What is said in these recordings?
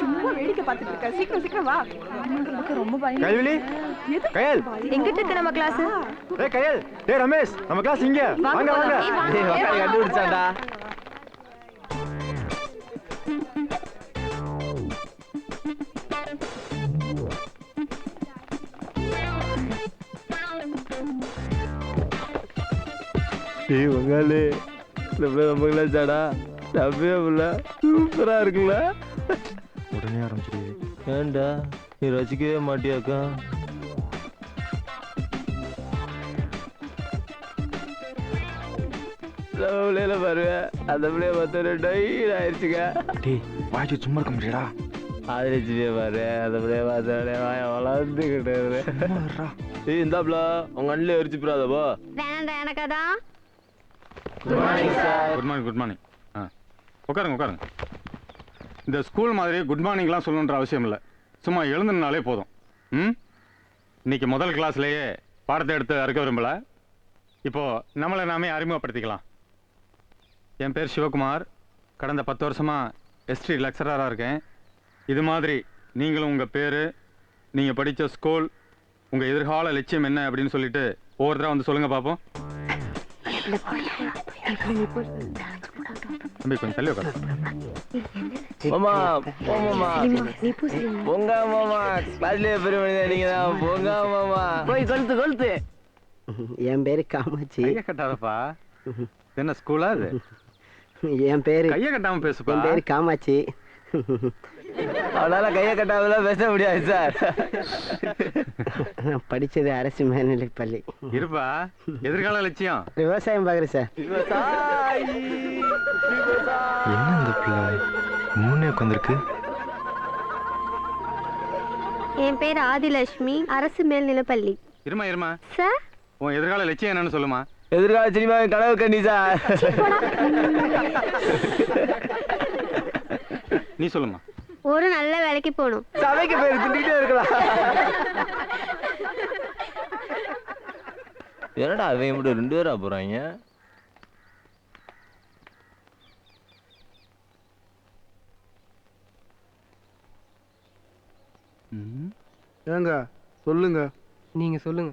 சும்மா வேடிக்கை பார்த்துட்டு இருக்க சீக்கிரம் சீக்கிரம் வா ரொம்ப பயம் கயல்விழி கயல் எங்கிட்ட இருக்கு நம்ம கிளாஸ் ஏய் கயல் டேய் ரமேஷ் நம்ம கிளாஸ் இங்க வாங்க வாங்க டேய் உக்காரு கண்டுபிடிச்சான்டா டேய் உங்காலே நம்ம நம்ம கிளாஸாடா நம்பவே முடியல சூப்பரா இருக்குல்ல? உடனே ஆரம்பிச்சிடு. ஏன்டா? நீ ரசிக்கவே மாட்டியாக்கா? பிள்ளையில பாருங்க. அந்த பிள்ளைய பார்த்தோன்னே டொயின் ஆயிடுச்சுங்க டேய் வாய்ச்சி சும்மா இருக்க முடியாடா ஆதிரிச்சுவே பாரு. அந்த பிள்ளைய பார்த்தோன்னே வாய வளர்ந்துக்கிட்டு ஏய் இந்தாப்ல உங்க அண்ணில் எரிச்சு போறாதப்போ வேணாண்டா எனக்கு அதான். Good morning sir good morning good morning உட்காருங்க உட்காருங்க. இந்த ஸ்கூல் மாதிரி குட் மார்னிங்லாம் சொல்லணுன்ற அவசியம் இல்லை. சும்மா எழுந்துனாலே போதும். ம்? இன்னைக்கு முதல் கிளாஸ்லேயே பாடத்தை எடுத்து அறுக்க விரும்பல. இப்போது நம்மளை நாமே அறிமுகப்படுத்திக்கலாம். என் பேர் சிவகுமார். கடந்த பத்து வருஷமாக எஸ்டி லெக்சராக இருக்கேன். இது மாதிரி நீங்களும் உங்கள் பேர் நீங்கள் படித்த ஸ்கூல் உங்கள் எதிர்கால லட்சியம் என்ன அப்படின்னு சொல்லிட்டு ஒவ்வொருத்தராக வந்து சொல்லுங்கள் பார்ப்போம் தம்பி கொஞ்சம் தள்ளி உட்காரு. மாமா மாமா பொங்க மாமா. கிளாஸ்லயே பெரிய மனிதன் நீங்க தான். பொங்க மாமா. போய் கொளுத்து கொளுத்து. என் பேரு காமாட்சி. கையை கட்டாதப்பா. என்ன ஸ்கூலா இது என் பேரு கையை கட்டாம பேசுப்பா. என் பேரு காமாட்சி. அவனால கையை கட்டாமலாம் பேச முடியாது சார். நான் படிச்சது அரசு மேல்நிலைப் பள்ளி. இருப்பா. எதிர்கால லட்சியம். விவசாயம் பார்க்குறேன் சார். என்ன இந்த பிள்ளை? மூணே உட்காந்துருக்கு என் பேர் ஆதிலட்சுமி அரசு மேல்நிலைப்பள்ளி இருமா இருமா. சார்? உன் எதிர்கால லட்சியம் என்னன்னு சொல்லுமா. எதிர்கால சினிமா கனவு கண்ணி சார். நீ சொல்லுமா. ஒரு நல்ல வேலைக்கு போகணும். சபைக்கு பேர் திண்டிகிட்டே இருக்கலாம். என்னடா அவன் மட்டும் ரெண்டு பேரா போறாங்க? ஏங்க சொல்லுங்க. நீங்க சொல்லுங்க.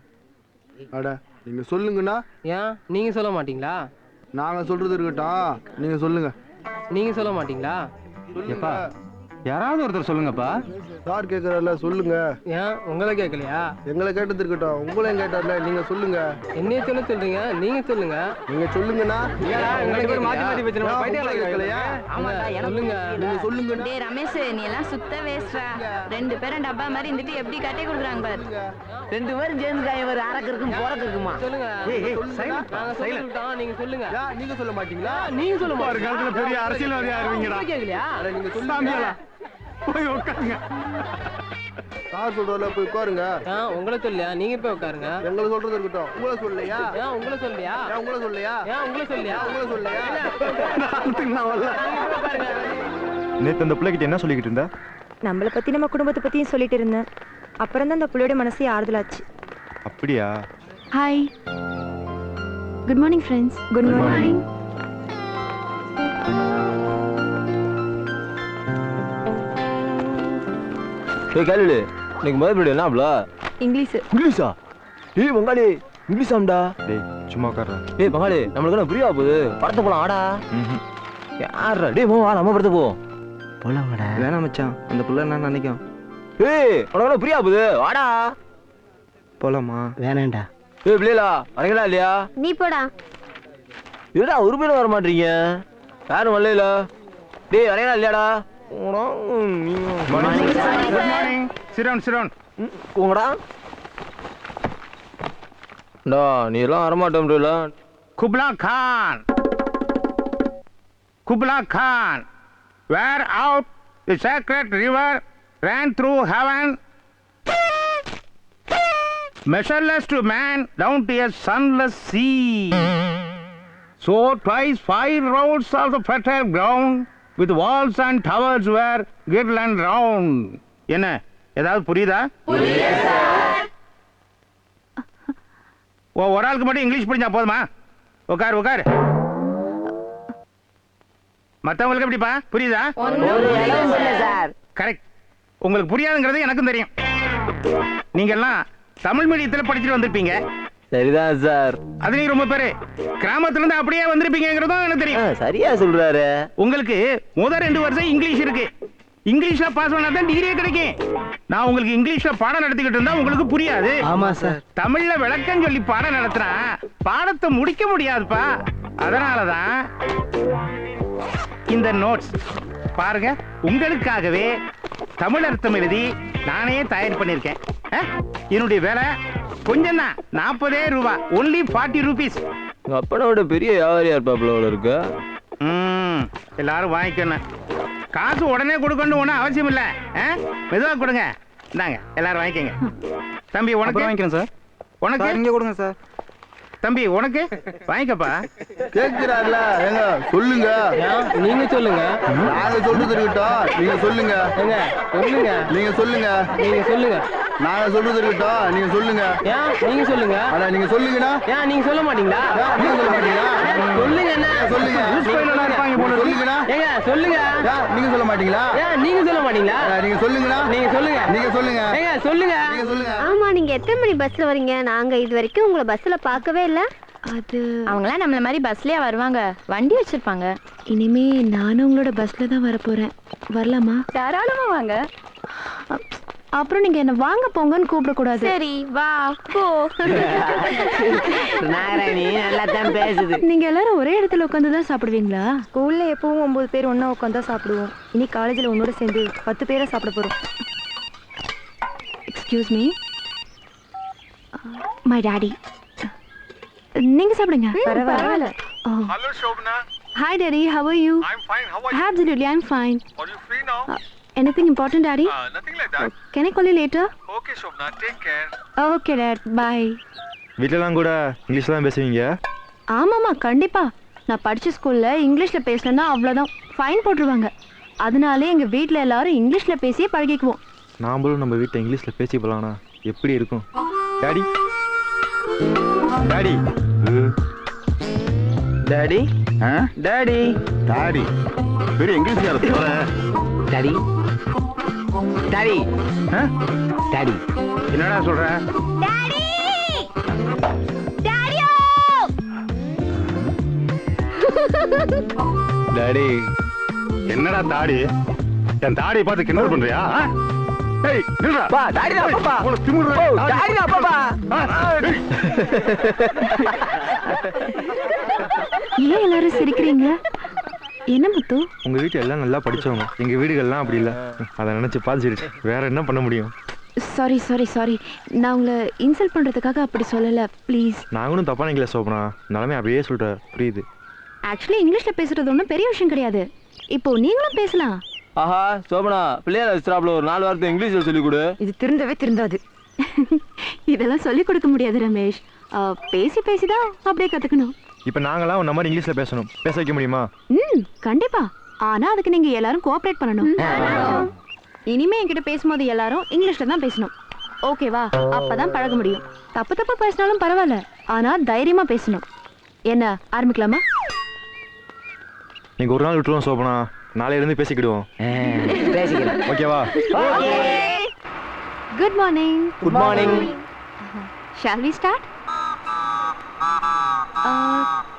அட நீங்க சொல்லுங்கண்ணா ஏன்? நீங்க சொல்ல மாட்டீங்களா? நாங்க சொல்றது இருக்கட்டும். நீங்க சொல்லுங்க. நீங்க சொல்ல மாட்டீங்களா? எப்பா யாராவது ஒருத்தர் சொல்லுங்கப்பா. சார் கேக்குறாருல சொல்லுங்க. ஏன் உங்களை கேட்கலையா? எங்களை கேட்டது இருக்கட்டும் உங்களையும் கேட்டார்ல நீங்க சொல்லுங்க. என்னைய சொல்ல சொல்றீங்க? நீங்க சொல்லுங்க. நீங்க சொல்லுங்கண்ணா. உங்களுக்கு மாத்தி மாத்தி கேட்கலையா? சொல்லுங்க. நீங்க சொல்லுங்கண்ணா. டேய் ரமேஷ் நீ எல்லாம் சுத்த வேஸ்ட்ரா ரெண்டு பேரும் டப்பா மாதிரி இருந்துட்டு எப்படி கட்டி கொடுக்குறாங்க பாரு. ரெண்டு பேரும் சேர்ந்து காய ஒரு அரக்கு இருக்கும் போறக்கு இருக்குமா சொல்லுங்க. நாங்க சொல்லிட்டோம் நீங்க சொல்லுங்க. நீங்க சொல்ல மாட்டீங்களா? நீங்க சொல்ல ஒரு காலத்துல பெரிய அரசியல்வாதியா இருவீங்கடா கேட்கலையா நீங்க? சொல்லுங்க. போய் உட்காருங்க. சார் சொல்றதுல போய் உட்காருங்க. உங்களை சொல்லியா? நீங்க போய் உட்காருங்க. எங்களை சொல்றது இருக்கட்டும். உங்களை சொல்லலையா ஏன் உங்களை சொல்லியா? உங்களை சொல்லலையா ஏன் உங்களை சொல்லியா? உங்களை சொல்லலையா நேத்து அந்த பிள்ளைகிட்ட என்ன சொல்லிக்கிட்டு இருந்த? நம்மளை பத்தி நம்ம குடும்பத்தை பத்தியும் சொல்லிட்டு இருந்தேன். அப்புறம் தான் அந்த புள்ளையோட மனசே ஆறுதலாச்சு. அப்படியா? Hi good morning friends good morning ஏய் கேளு இன்னைக்கு முதல் பீரியட் என்ன ப்ளோ இங்கிலீஷ். இங்கிலீஷா? ஏய் பங்காளி இங்கிலீஷ் ஆம்டா டேய் சும்மா உட்கார்றா ஏய் பங்காளி நம்மளுக்கு என்ன புரியா போகுது? படத்தை போலாம் ஆடா. யாரா டேய் போ வா நம்ம படத்தை போவோம் போலாமாடா. வேணாம் மச்சான். அந்த பிள்ளை என்ன நினைக்கும்? ஏய் உனக்கு என்ன புரியா போகுது? வாடா. போலாமா? வேணாண்டா ஏய் பிள்ளைகளா வரீங்களா இல்லையா? நீ போடா. ஏடா ஒரு பேரும் வர மாட்டீங்க? யாரும் வரல டேய் வரீங்களா இல்லையாடா? உங்கடா, ம், நீங்க- குட் மார்னிங் சிரோன் சிரோன் ம், உங்கடா டா நீ எல்லாம் வரமாட்டோம்ல Kubla Khan Kubla Khan where out the sacred river ran through heaven measureless to man down to a sunless sea so twice five roads of the fertile ground with walls and towers where were and round என்ன? ஏதாவது புரியுதா? ஓ ஒரு ஆளுக்கு மட்டும் English புரிஞ்சா போதுமா? உட்காரு உட்காரு மற்றவங்களுக்கு எப்படிப்பா? புரியுதா? கரெக்ட் உங்களுக்கு புரியாதுங்கிறது எனக்கும் தெரியும். நீங்க எல்லாம் தமிழ் மீடியத்தில் படிச்சுட்டு வந்திருப்பீங்க. சரிதான் சார். அதுலயும் ரொம்ப பேரு. கிராமத்துல இருந்து அப்படியே வந்திருப்பீங்கிறதும் எனக்கு தெரியும். சரியா சொல்றாரு. உங்களுக்கு முத ரெண்டு வருஷம் இங்கிலீஷ் இருக்கு. இங்கிலீஷ்ல பாஸ் பண்ணா தான் டிகிரியே கிடைக்கும். நான் உங்களுக்கு இங்கிலீஷ்ல பாடம் நடத்திக்கிட்டு இருந்தா உங்களுக்கு புரியாது. ஆமா சார். தமிழ்ல விளக்கம் சொல்லி பாடம் நடத்துனா பாடத்தை முடிக்க முடியாதுப்பா. அதனாலதான் இந்த நோட்ஸ் பாருங்க. உங்களுக்காகவே தமிழ் அர்த்தம் எழுதி நானே தயார் பண்ணியிருக்கேன். என்னுடைய விலை கொஞ்சம் தான் நாற்பதே ரூபா. ஒன்லி ஃபார்ட்டி ருபீஸ் உங்க அப்பனோட பெரிய வியாபாரியா இருப்பாப்ல இருக்கு? ம் எல்லாரும் வாங்கிக்கணும் காசு உடனே கொடுக்கணும் ஒன்றும் அவசியம் இல்லை. மெதுவாக கொடுங்க. இந்தாங்க எல்லாரும் வாங்கிக்கங்க. தம்பி உனக்கு? வாங்கிக்கிறேன் சார். உனக்கு? இங்கே கொடுங்க சார். தம்பி உனக்கு? வாங்கிக்கப்பா. கேட்கிறாருல ஏங்க சொல்லுங்க. நீங்க சொல்லுங்க. நாங்க சொல்றது இருக்கட்டும். நீங்க சொல்லுங்க. ஏங்க சொல்லுங்க. நீங்க சொல்லுங்க. நீங்க சொல்லுங்க. நாங்க சொல்றது இருக்கட்டும். நீங்க சொல்லுங்க. ஏன்? நீங்க சொல்லுங்க. ஆனா நீங்க சொல்லுங்கண்ணா. ஏன் நீங்க சொல்ல மாட்டீங்களா? நீங்க சொல்ல மாட்டீங்களா? சொல்லுங்க என்ன? சொல்லுங்க. இருப்பாங்க போல ஏங்க சொல்லுங்க. ஏன் நீங்க சொல்ல மாட்டீங்களா? ஏன் நீங்க சொல்ல மாட்டீங்களா? நீங்க சொல்லுங்கண்ணா. நீங்க சொல்லுங்க. நீங்க சொல்லுங்க. ஏங்க சொல்லுங்க. நீங்க சொல்லுங்க. ஆமா நீங்க எத்தனை மணி பஸ்ல வரீங்க? நாங்க இது வரைக்கும் உங்களை பஸ்ல பார்க்கவே இல்ல. அது அவங்களாம் நம்மள மாதிரி பஸ்லயே வருவாங்க. வண்டி வச்சிருப்பாங்க. இனிமே நானும் உங்களோட பஸ்ல தான் வர போறேன் வரலாமா? தாராளமா வாங்க. அப்புறம் நீங்க என்ன வாங்க போங்கன்னு கூப்பிடக்கூடாது. சரி வா போ. நாராயணி நல்லா தான் பேசுது. நீங்க எல்லாரும் ஒரே இடத்துல உட்காந்து தான் சாப்பிடுவீங்களா? ஸ்கூல்ல எப்பவும் ஒன்பது பேர் ஒண்ணா உட்காந்து சாப்பிடுவோம். இனி காலேஜ்ல உன்னோட சேர்ந்து பத்து பேரை சாப்பிட போறோம். எக்ஸ்கியூஸ் மீ மை டாடி நீங்க சாப்பிடுங்க. பரவாயில்ல. Hello Shobana hi daddy how are you I'm fine how Absolutely, I'm fine. Are you free now anything important, Daddy? Nothing like that Can I call you later? Okay Shobana take care Okay, Dad. Bye. வீட்டிலலாம் கூட English தான் பேசுவீங்க? ஆமாம்மா கண்டிப்பா. நான் படிச்ச ஸ்கூல்ல இங்கிலீஷ்ல பேசினேன்னா அவ்வளோதான் ஃபைன் போட்டுருவாங்க. அதனாலே எங்க வீட்ல எல்லாரும் இங்கிலீஷ்ல பேசியே பழகிக்குவோம். நாமளும் நம்ம வீட்டில் இங்கிலீஷில் பேசி போகலாம்னா எப்படி இருக்கும்? Daddy daddy daddy daddy daddy பெரிய இங்கிலீஷ்கார டாடி டாடி டாடி என்னடா சொல்ற? டாடி என்னடா தாடி? என் தாடியை பார்த்து கிண்டல் பண்றியா? ஏய் நில்றா. பா டாடி தான் பாப்பா உனக்கு? ஓ தான். ஏன் எல்லாரும் சிரிக்கிறீங்க? வீட்டில் எல்லாம் நல்லா படித்தவங்க எங்கள் வீடுகள்லாம் அப்படி இல்லை. அதை நினச்சி பார்த்துச்சு வேற என்ன பண்ண முடியும்? சாரி சாரி சாரி நான் உங்களை இன்சல்ட் பண்றதுக்காக அப்படி சொல்லல. ப்ளீஸ் நாங்களும் தப்பான இங்கிலீஷ் சோப்பனா நிலமே அப்படியே சொல்லிட்டேன் புரியுது. ஆக்சுவலி இங்கிலீஷ்ல பேசுறது ஒன்றும் பெரிய விஷயம் கிடையாது. இப்போ நீங்களும் பேசலாம். ஆஹா சோபனா பிள்ளையார் வச்சுட்டாப்ல ஒரு நாலு வாரத்தை இங்கிலீஷ்ல சொல்லி கொடு இது திருந்தவே திருந்தாது. இதெல்லாம் சொல்லிக் கொடுக்க முடியாது ரமேஷ். பேசி பேசி தான் அப்படியே கத்துக்கணும். இப்போ நாங்களாம் உன்ன மாதிரி இங்கிலீஷில் பேசணும். பேச வைக்க முடியுமா? ம் கண்டிப்பா. ஆனா அதுக்கு நீங்க எல்லாரும் கோஆபரேட் பண்ணணும். இனிமே என்கிட்ட பேசும்போது எல்லாரும் இங்கிலீஷ்ல தான் பேசணும். ஓகேவா அப்பதான் பழக முடியும். தப்பு தப்பு பேசினாலும் பரவாயில்ல. ஆனா தைரியமா பேசணும். என்ன ஆரம்பிக்கலாமா? நீங்கள் ஒரு நாள் விட்டுருவோம் சோப்பனா நாளையிலேருந்து பேசிக்கிடுவோம். பேசிக்கிறேன் ஓகேவா good morning good morning shall we start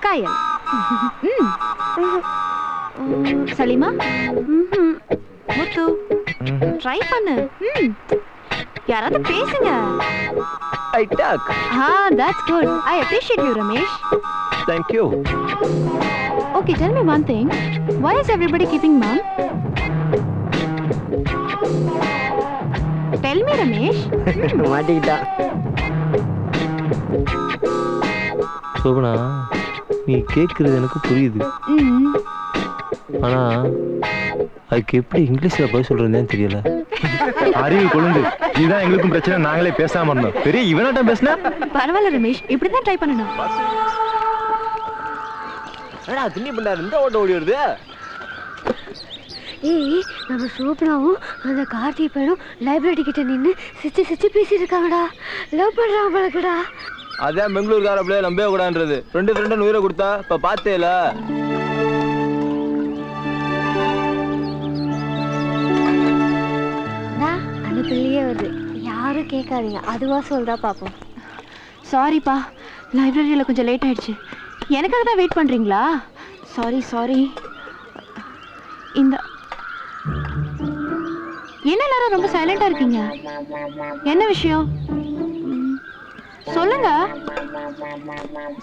Kayal ம். ம், சலீமா. முத்து ட்ரை பண்ணு. ம். யாராவது பேசுங்க. I talk ah that's good I appreciate you Ramesh thank you okay tell me one thing why is everybody keeping mum? Tell me Ramesh மாட்டிக்கிட்டா. சோபனா நீ கேட்குறது எனக்கு புரியுது. ம் ஆனா அதுக்கு எப்படி இங்கிலீஷ்ல பதில் சொல்றதுன்னு தெரியல. அறிவு கொழுந்து. இதுதான் எங்களுக்கும் பிரச்சனை நாங்களே பேசாம இருந்தோம். பெரிய இவனாட்டம் பேசினா? பரவாயில்ல ரமேஷ் இப்படி தான் ட்ரை பண்ணணும். ஏடா திண்ணி பண்ணாரு இந்த ஓட்ட ஓடி வருது? ஏய் நம்ம சூப்பராவும் அந்த கார்த்திக் பையனும் லைப்ரரி கிட்ட நின்று சிச்சு சிச்சு பேசிட்டு இருக்காங்கடா. லவ் பண்றாங்க போலக்குடா. அதான் பெங்களூர்கார பிள்ளைய நம்பவே கூடாதுன்றது. ஃப்ரெண்டு ஃப்ரெண்டு உயிரை கொடுத்தா இப்ப பார்த்தேல வருது. யாரும் கேட்காதீங்க. அதுவா சொல்றா பாப்போம். சாரிப்பா லைப்ரரியில் கொஞ்சம் லேட் ஆயிடுச்சு. எனக்காக தான் வெயிட் பண்ணுறீங்களா சாரி சாரி இந்த என்ன எல்லாரும் ரொம்ப சைலண்டாக இருக்கீங்க? என்ன விஷயம்? சொல்லுங்க.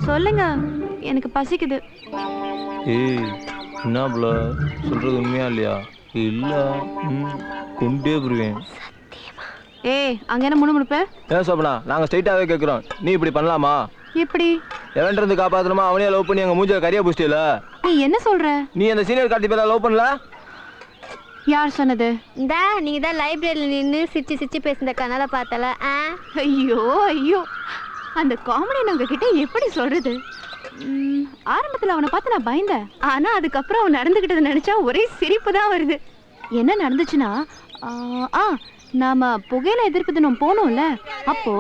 சொல்லுங்க. எனக்கு பசிக்குது. ஏய் என்ன சொல்றது உண்மையா இல்லையா? இல்ல. ம், கொண்டே புரிவேன் ஏய் அங்கே என்ன முணுமுணுப்பு? ஏன் சோபனா நாங்க ஸ்ட்ரைட்டாவே கேக்குறோம். நீ இப்படி பண்ணலாமா? எப்படி எவன்ட்டு இருந்து காப்பாத்தணுமா அவனே லவ் பண்ணி எங்க மூஞ்சில கரியா புஷ்டில நீ என்ன சொல்ற? நீ அந்த சீனியர் கார்த்தி பேர லவ் பண்ணல? யார் சொன்னது? இந்த நீங்க தான் லைப்ரரியில நின்று சிரிச்சு சிரிச்சு பேசுன கனால பார்த்தல ஆ? ஐயோ ஐயோ. அந்த காமெடி நான் கிட்ட எப்படி சொல்றது? ம், ஆரம்பத்துல அவனை பார்த்து நான் பயந்தேன். ஆனா அதுக்கப்புறம் அவன் நடந்துகிட்டதை நினைச்சா ஒரே சிரிப்பு தான் வருது. என்ன நடந்துச்சுன்னா ஆ, ஆ நாம புகையில எதிர்ப்பு தினம் போனோம்ல அப்போ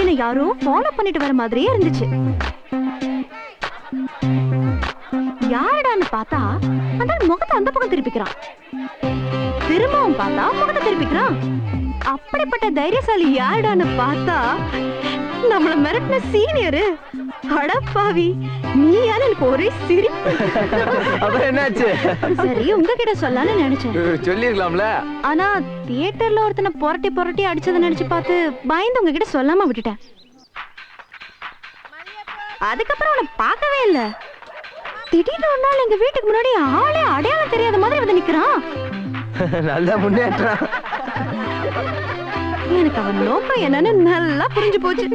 என்னை யாரோ ஃபாலோ பண்ணிட்டு வர மாதிரியே இருந்துச்சு. யாருடான்னு பார்த்தா அந்த முகத்தை அந்த பக்கம் திருப்பிக்கிறான். திரும்பவும் பார்த்தா முகத்தை திருப்பிக்கிறான். அப்படிப்பட்ட தைரியசாலி யாருடான்னு பார்த்தா நம்மள மிரட்டின சீனியரு அடப்பாவி நீ யாரு எனக்கு ஒரே சிரிப்பு அப்புறம் என்னாச்சு? சரி உங்ககிட்ட சொல்லலாம்னு நினைச்சேன். சொல்லிருக்கலாம்ல. ஆனா தியேட்டர்ல ஒருத்தனை புரட்டி புரட்டி அடிச்சதை நினைச்சு பார்த்து பயந்து உங்ககிட்ட சொல்லாம விட்டுட்டேன். அதுக்கப்புறம் அவனை பார்க்கவே இல்ல. திடீர்னு ஒரு நாள் எங்க வீட்டுக்கு முன்னாடி ஆளே அடையாளம் தெரியாத மாதிரி வந்து நிக்கிறான். நல்ல முன்னேற்றம் எனக்கு அவன் நோக்கம் என்னன்னு நல்லா புரிஞ்சு போச்சு.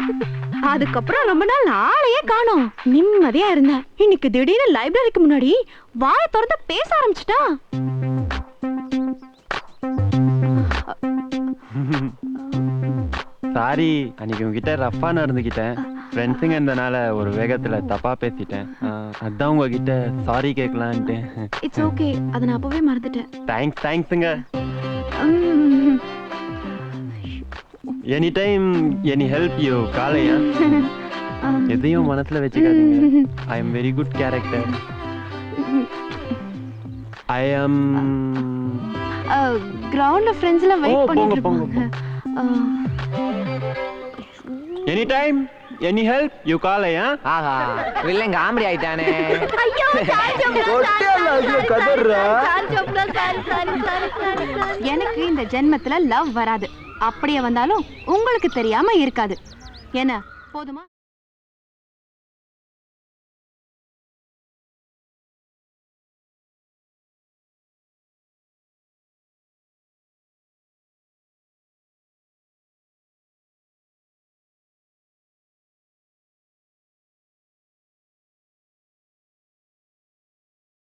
அதுக்கப்புறம் ரொம்ப நாள் ஆளையே காணோம். நிம்மதியா இருந்தேன். இன்னைக்கு திடீர்னு லைப்ரரிக்கு முன்னாடி வாயை திறந்து பேச ஆரம்பிச்சிட்டான் சாரி அன்னைக்கு உங்ககிட்ட ரஃபா நடந்துக்கிட்டேன். ஃப்ரெண்ட்ஸுங்க இருந்தனால ஒரு வேகத்துல தப்பா பேசிட்டேன். அதான் உங்ககிட்ட சாரி கேட்கலான்ட்டு இட்ஸ் ஓகே அதை நான் அப்பவே மறந்துட்டேன். தேங்க்ஸ் தேங்க்ஸுங்க. Any time any help you காலையா. எதையும் மனசுல வச்சுக்காதீங்க I am very good character I am கிரவுண்ட்ல ஃப்ரெண்ட்ஸ் எல்லாம் வெயிட் பண்ணிட்டு போங்க, இருப்பாங்க any time any help you காலையா ஆஹா வில்லன் காமெடி ஆயிட்டானே ஐயோ சாரி எனக்கு இந்த ஜென்மத்துல லவ் வராது அப்படியே வந்தாலும் உங்களுக்கு தெரியாம இருக்காது. என்ன போதுமா?